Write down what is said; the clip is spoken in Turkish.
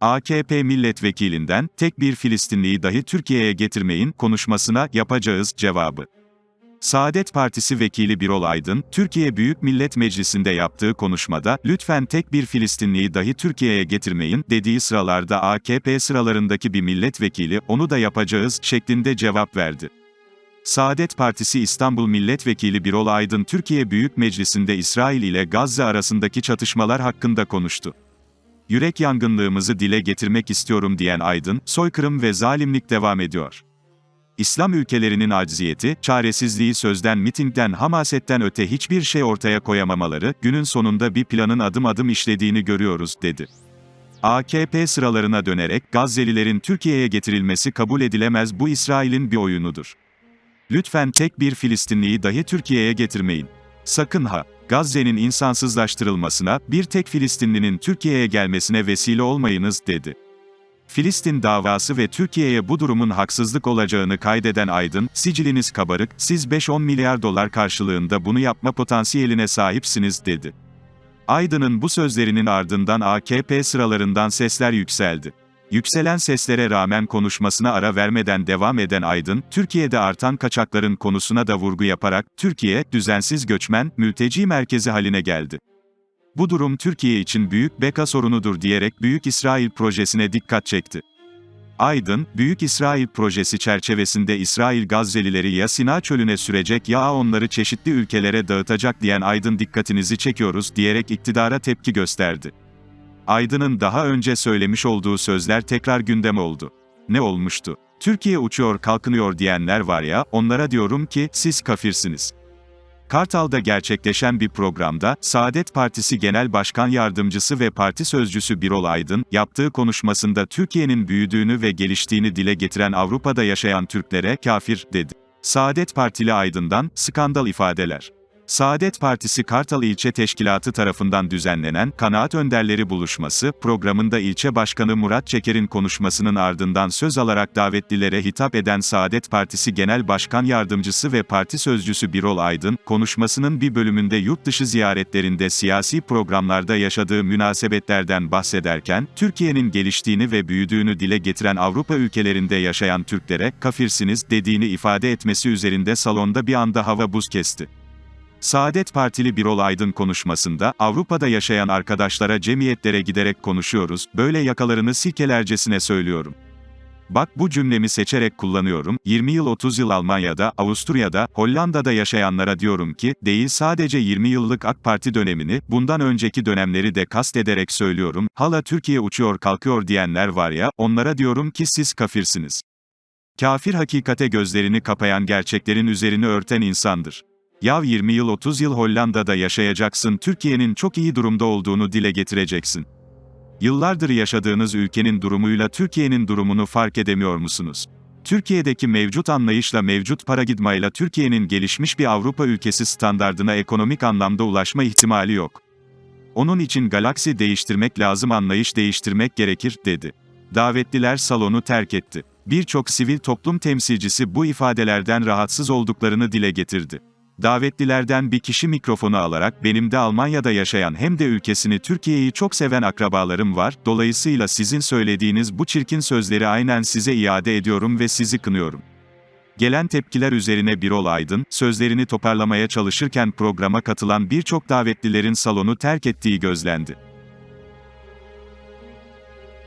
AKP milletvekilinden tek bir Filistinliyi dahi Türkiye'ye getirmeyin konuşmasına yapacağız cevabı. Saadet Partisi vekili Birol Aydın, Türkiye Büyük Millet Meclisi'nde yaptığı konuşmada, lütfen tek bir Filistinliyi dahi Türkiye'ye getirmeyin, dediği sıralarda AKP sıralarındaki bir milletvekili, onu da yapacağız, şeklinde cevap verdi. Saadet Partisi İstanbul Milletvekili Birol Aydın, Türkiye Büyük Meclisi'nde İsrail ile Gazze arasındaki çatışmalar hakkında konuştu. Yürek yangınlığımızı dile getirmek istiyorum diyen Aydın, soykırım ve zalimlik devam ediyor. İslam ülkelerinin acziyeti, çaresizliği sözden mitingden hamasetten öte hiçbir şey ortaya koyamamaları, günün sonunda bir planın adım adım işlediğini görüyoruz, dedi. AKP sıralarına dönerek, Gazze'lilerin Türkiye'ye getirilmesi kabul edilemez bu İsrail'in bir oyunudur. Lütfen tek bir Filistinliyi dahi Türkiye'ye getirmeyin. Sakın ha, Gazze'nin insansızlaştırılmasına, bir tek Filistinlinin Türkiye'ye gelmesine vesile olmayınız, dedi. Filistin davası ve Türkiye'ye bu durumun haksızlık olacağını kaydeden Aydın, siciliniz kabarık, siz 5-10 milyar dolar karşılığında bunu yapma potansiyeline sahipsiniz, dedi. Aydın'ın bu sözlerinin ardından AKP sıralarından sesler yükseldi. Yükselen seslere rağmen konuşmasına ara vermeden devam eden Aydın, Türkiye'de artan kaçakların konusuna da vurgu yaparak, Türkiye, düzensiz göçmen, mülteci merkezi haline geldi. Bu durum Türkiye için büyük beka sorunudur diyerek Büyük İsrail projesine dikkat çekti. Aydın, Büyük İsrail projesi çerçevesinde İsrail Gazze'lileri ya Sina çölüne sürecek ya onları çeşitli ülkelere dağıtacak diyen Aydın dikkatinizi çekiyoruz diyerek iktidara tepki gösterdi. Aydın'ın daha önce söylemiş olduğu sözler tekrar gündem oldu. Ne olmuştu? Türkiye uçuyor kalkınıyor diyenler var ya, onlara diyorum ki, siz kafirsiniz. Kartal'da gerçekleşen bir programda, Saadet Partisi Genel Başkan Yardımcısı ve Parti Sözcüsü Birol Aydın, yaptığı konuşmasında Türkiye'nin büyüdüğünü ve geliştiğini dile getiren Avrupa'da yaşayan Türklere, kafir, dedi. Saadet Partili Aydın'dan, skandal ifadeler. Saadet Partisi Kartal İlçe Teşkilatı tarafından düzenlenen Kanaat Önderleri Buluşması programında ilçe başkanı Murat Çeker'in konuşmasının ardından söz alarak davetlilere hitap eden Saadet Partisi Genel Başkan Yardımcısı ve Parti Sözcüsü Birol Aydın, konuşmasının bir bölümünde yurt dışı ziyaretlerinde siyasi programlarda yaşadığı münasebetlerden bahsederken, Türkiye'nin geliştiğini ve büyüdüğünü dile getiren Avrupa ülkelerinde yaşayan Türklere, kafirsiniz dediğini ifade etmesi üzerinde salonda bir anda hava buz kesti. Saadet Partili Birol Aydın konuşmasında, Avrupa'da yaşayan arkadaşlara cemiyetlere giderek konuşuyoruz, böyle yakalarını silkelercesine söylüyorum. Bak bu cümlemi seçerek kullanıyorum, 20 yıl 30 yıl Almanya'da, Avusturya'da, Hollanda'da yaşayanlara diyorum ki, değil sadece 20 yıllık AK Parti dönemini, bundan önceki dönemleri de kast ederek söylüyorum, hala Türkiye uçuyor kalkıyor diyenler var ya, onlara diyorum ki siz kafirsiniz. Kafir hakikate gözlerini kapayan gerçeklerin üzerini örten insandır. Yav 20 yıl 30 yıl Hollanda'da yaşayacaksın Türkiye'nin çok iyi durumda olduğunu dile getireceksin. Yıllardır yaşadığınız ülkenin durumuyla Türkiye'nin durumunu fark edemiyor musunuz? Türkiye'deki mevcut anlayışla mevcut paradigmayla Türkiye'nin gelişmiş bir Avrupa ülkesi standardına ekonomik anlamda ulaşma ihtimali yok. Onun için galaksi değiştirmek lazım anlayış değiştirmek gerekir, dedi. Davetliler salonu terk etti. Birçok sivil toplum temsilcisi bu ifadelerden rahatsız olduklarını dile getirdi. Davetlilerden bir kişi mikrofonu alarak benim de Almanya'da yaşayan hem de ülkesini Türkiye'yi çok seven akrabalarım var, dolayısıyla sizin söylediğiniz bu çirkin sözleri aynen size iade ediyorum ve sizi kınıyorum. Gelen tepkiler üzerine Birol Aydın, sözlerini toparlamaya çalışırken programa katılan birçok davetlilerin salonu terk ettiği gözlendi.